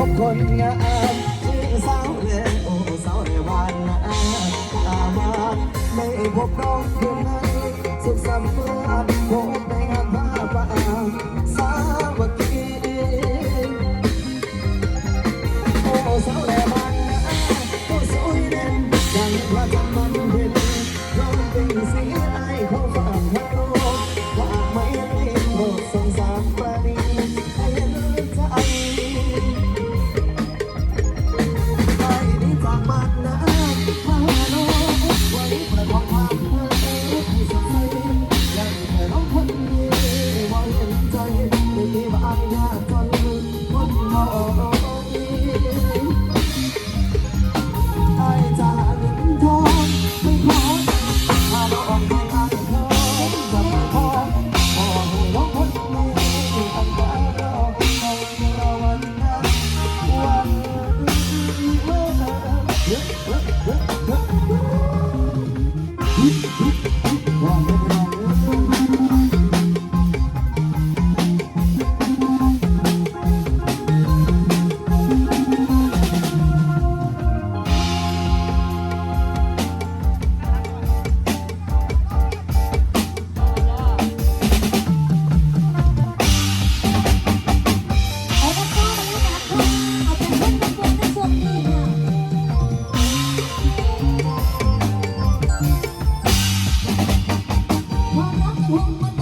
ชื่อสาวเรโอสาวเรวันตามาไม่พบน้อง Uma